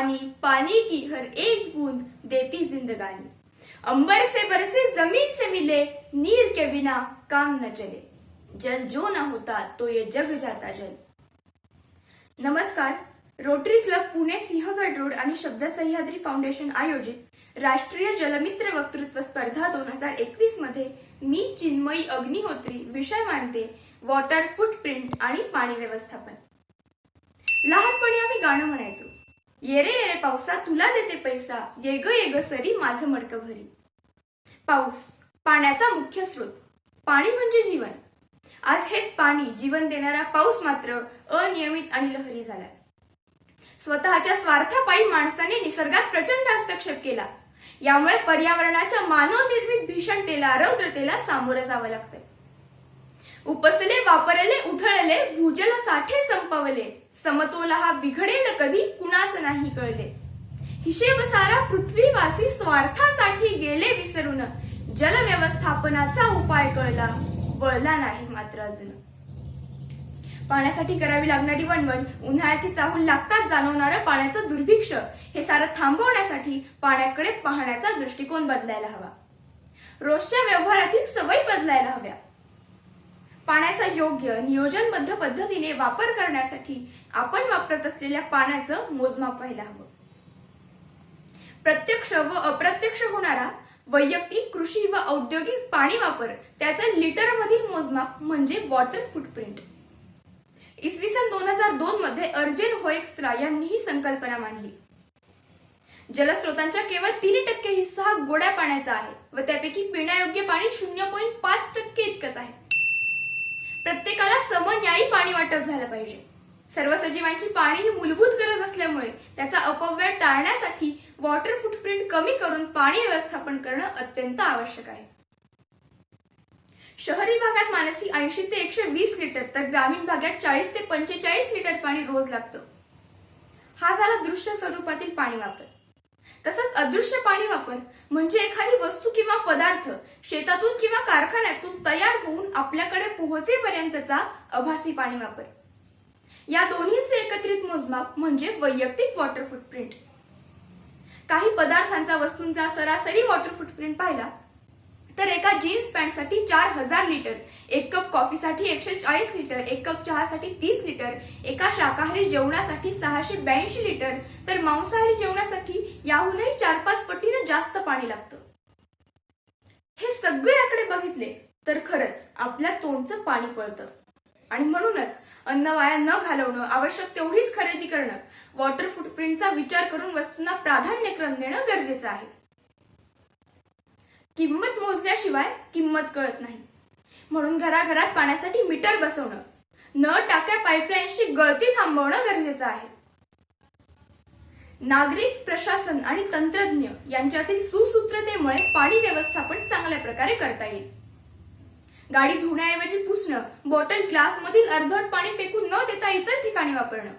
पानी पानी की हर एक बूंद देती जिंदगानी. अंबर से बरसे जमीन से मिले नीर के बिना काम न चले. जल जो ना होता तो ये जग जाता जल. नमस्कार Rotary Club Pune Sinhagad road आणि शब्द सह्याद्री फाउंडेशन आयोजित राष्ट्रीय जलमित्र वक्तृत्व स्पर्धा दोन हजार एकवीसमध्ये मी चिन्मयी अग्निहोत्री विषय मांडते वॉटर फुटप्रिंट आणि पाणी व्यवस्थापन. लहानपणी आम्ही गाणं म्हणायचो. येरे येरे पावसा तुला देते पैसा. ये ग ये ग सरी माझं मडकं भरी. पाऊस पाण्याचा मुख्य स्रोत. पाणी म्हणजे जीवन. आज हेच पाणी जीवन देणारा पाऊस मात्र अनियमित आणि लहरी झालाय. स्वतःच्या स्वार्थापायी माणसाने निसर्गात प्रचंड हस्तक्षेप केला. यामुळे पर्यावरणाच्या मानवनिर्मित भीषणतेला रौद्रतेला सामोरं जावं लागतंय. उपसले वापरले उधळले भूजल साठे संपवले. समतोल हा बिघडेल कधी कुणास नाही कळले. हिशेब सारा पृथ्वीवासी स्वार्थासाठी गेले विसरून. जलव्यवस्थापनाचा उपाय कळला वळला नाही मात्र अजून. पाण्यासाठी करावी लागणारी वणवण उन्हाळ्याची चाहूल लागताच जाणवणारं पाण्याचं दुर्भिक्ष हे सारं थांबवण्यासाठी पाण्याकडे पाहण्याचा दृष्टिकोन बदलायला हवा. रोजच्या व्यवहारातील सवयी बदलायला हव्या. पाण्याचा योग्य नियोजनबद्ध पद्धतीने वापर करण्यासाठी आपण वापरत असलेल्या पाण्याचं मोजमाप व्हायला हवं. प्रत्यक्ष व अप्रत्यक्ष होणारा वैयक्तिक कृषी व औद्योगिक पाणी वापर त्याचं लिटर मधील मोजमाप म्हणजे वॉटर फुटप्रिंट. इसवी सन दोन हजार दोन मध्ये अर्जेन होएक्स्ट्रा यांनी ही संकल्पना मांडली. जलस्रोतांच्या केवळ तीन टक्के हिस्सा हा गोड्या पाण्याचा आहे व त्यापैकी पिण्यायोग्य पाणी शून्य पॉईंट पाच टक्के इतकंच आहे. प्रत्येकाला समन्यायी पाणी वाटप झालं पाहिजे. सर्व सजीवांची पाणी ही मूलभूत गरज असल्यामुळे त्याचा अपव्यय टाळण्यासाठी वॉटर फुटप्रिंट कमी करून पाणी व्यवस्थापन करणं अत्यंत आवश्यक आहे. शहरी भागात मानसी ऐंशी ते एकशे वीस लिटर तर ग्रामीण भागात चाळीस ते पंचेचाळीस लिटर पाणी रोज लागतं. हा झाला दृश्य स्वरूपातील पाणी वापर. तसंच अदृश्य पाणी वापर म्हणजे एखादी वस्तू किंवा पदार्थ शेतातून किंवा कारखान्यातून तयार होऊन आपल्याकडे पोहोचेपर्यंतचा आभासी पाणी वापर. या दोन्हींचे एकत्रित मोजमाप म्हणजे वैयक्तिक वॉटर फुटप्रिंट काही पदार्थांचा वस्तूंचा सरासरी वॉटर फुटप्रिंट पाहिला तर एका जीन्स पॅन्टसाठी चार हजार लिटर एक कप कॉफीसाठी एकशे चाळीस लिटर एक कप चहासाठी तीस लिटर एका शाकाहारी जेवणासाठी सहाशे ब्याऐंशी लिटर तर मांसाहारी जेवणासाठी याहूनही चार पाच पटीनं जास्त पाणी लागतं. हे सगळे आकडे बघितले तर खरंच आपल्या तोंडचं पाणी पळतं. आणि म्हणूनच अन्न वाया न घालवणं आवश्यक तेवढीच खरेदी करणं वॉटर फुटप्रिंटचा विचार करून वस्तूंना प्राधान्यक्रम देणं गरजेचं आहे. किंमत मोजल्याशिवाय किंमत कळत नाही. म्हणून घराघरात पाण्यासाठी मीटर बसवणं न टाक्या पाईपलाईनची गळती थांबवणं गरजेचं आहे. नागरिक प्रशासन आणि तंत्रज्ञ यांच्यातील सुसूत्रतेमुळे पाणी व्यवस्थापन चांगल्या प्रकारे करता येईल. गाडी धुण्याऐवजी पुसणं बॉटल ग्लासमधील अर्धवट पाणी फेकून न देता इतर ठिकाणी वापरणं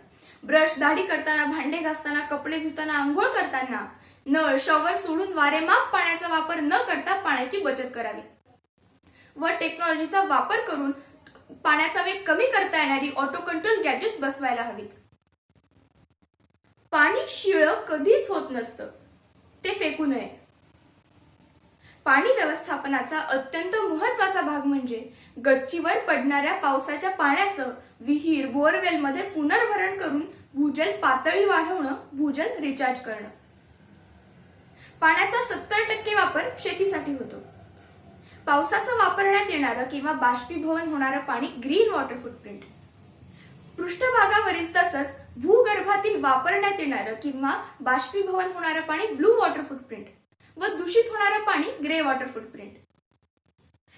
ब्रश दाढी करताना भांडे घासताना कपडे धुताना आंघोळ करताना नळ शॉवर सोडून वारेमाप पाण्याचा वापर न करता पाण्याची बचत करावी. व टेक्नॉलॉजीचा वापर करून पाण्याचा वेग कमी करता येणारी ऑटो कंट्रोल गॅजेट्स बसवायला हवीत. पाणी शिळ कधीच होत नसतं. ते फेकू नये. पाणी व्यवस्थापनाचा अत्यंत महत्त्वाचा भाग म्हणजे गच्चीवर पडणाऱ्या पावसाच्या पाण्याचं विहीर बोरवेलमध्ये पुनर्भरण करून भूजल पातळी वाढवणं भूजल रिचार्ज करणं. पाण्याचा सत्तर टक्के वापर शेतीसाठी होतो. पावसाचं वापरण्यात येणारं किंवा बाष्पीभवन होणारं पाणी ग्रीन वॉटर फुटप्रिंट. पृष्ठभागावरील तसंच भूगर्भातील वापरण्यात येणारं किंवा बाष्पीभवन होणारं पाणी ब्लू वॉटर फुटप्रिंट व दूषित होणारं पाणी ग्रे वॉटर फुटप्रिंट.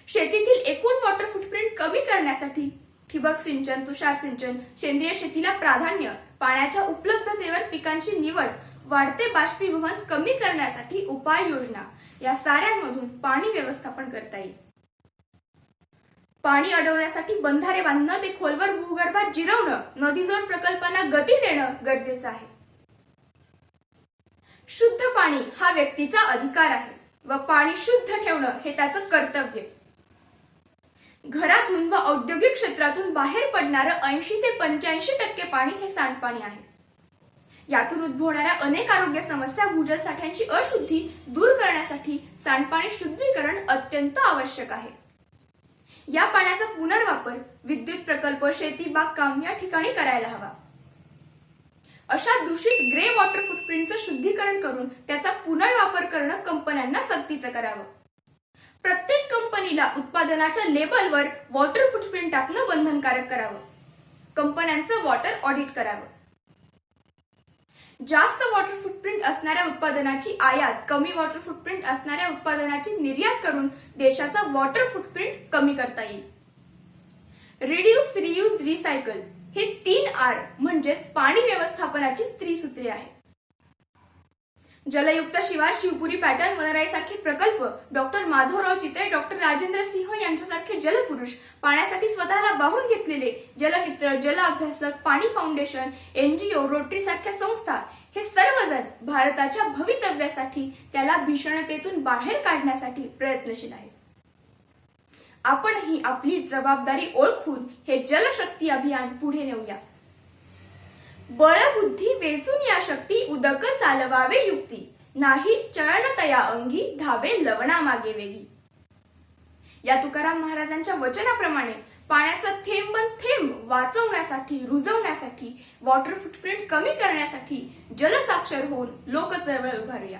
शेतीतील एकूण वॉटर फुटप्रिंट कमी करण्यासाठी ठिबक सिंचन तुषार सिंचन सेंद्रिय शेतीला प्राधान्य पाण्याच्या उपलब्धतेवर पिकांची निवड वाढते बाष्पीभवन कमी करण्यासाठी उपाययोजना या साऱ्यांमधून पाणी व्यवस्थापन करता येईल. पाणी अडवण्यासाठी बंधारे बांधणं ते खोलवर भूगर्भात जिरवणं नदीजोड प्रकल्पांना गती देणं गरजेचं आहे. शुद्ध पाणी हा व्यक्तीचा अधिकार आहे व पाणी शुद्ध ठेवणं हे त्याचं कर्तव्य. घरातून व औद्योगिक क्षेत्रातून बाहेर पडणारं ऐंशी ते पंच्याऐंशी टक्के पाणी हे सांडपाणी आहे. यातून उद्भवणाऱ्या अनेक आरोग्य समस्या भूजल साठ्यांची अशुद्धी दूर करण्यासाठी सांडपाणी शुद्धीकरण अत्यंत आवश्यक आहे. या पाण्याचा पुनर्वापर विद्युत प्रकल्प शेती बागकाम या ठिकाणी करायला हवा. अशा दूषित ग्रे वॉटर फुटप्रिंटचं शुद्धीकरण करून त्याचा पुनर्वापर करणं कंपन्यांना सक्तीचं करावं. प्रत्येक कंपनीला उत्पादनाच्या लेबलवर वॉटर फुटप्रिंट टाकणं बंधनकारक करावं. कंपन्यांचं वॉटर ऑडिट करावं. जास्त वॉटर फुटप्रिंट असणाऱ्या उत्पादनाची आयात कमी वॉटर फुटप्रिंट असणाऱ्या उत्पादनाची निर्यात करून देशाचा वॉटर फुटप्रिंट कमी करता येईल. रिड्यूस रियूज रिसायकल हे तीन आर म्हणजेच पाणी व्यवस्थापनाची त्रिसूत्रे आहे. जलयुक्त शिवार शिवपुरी पॅटर्न वनराईसारखे प्रकल्प डॉक्टर माधवराव चिते डॉक्टर राजेंद्र सिंह यांच्यासारखे जलपुरुष पाण्यासाठी स्वतःला वाहून घेतलेले जलमित्र जल अभ्यासक पाणी फाउंडेशन एनजीओ रोटरी सारख्या संस्था हे सर्वजण भारताच्या भवितव्यासाठी त्याला भीषणतेतून बाहेर काढण्यासाठी प्रयत्नशील आहेत. आपणही आपली जबाबदारी ओळखून हे जलशक्ती अभियान पुढे नेऊया. बळबुद्धी वेचून या शक्ती उदक चालवावे युक्ती. नाही चरणतया अंगी धावे लवणा मागे वेगी. या तुकाराम महाराजांच्या वचनाप्रमाणे पाण्याचा थेंब थेंब वाचवण्यासाठी रुजवण्यासाठी वॉटर फुटप्रिंट कमी करण्यासाठी जलसाक्षर होऊन लोक चळवळ उभारूया.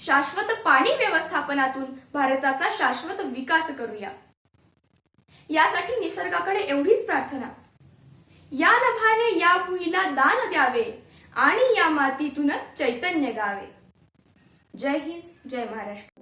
शाश्वत पाणी व्यवस्थापनातून भारताचा शाश्वत विकास करूया. यासाठी निसर्गाकडे एवढीच प्रार्थना. या नभाने या भुईला दान द्यावे आणि या मातीतूनच चैतन्य गावे. जय हिंद जय महाराष्ट्र.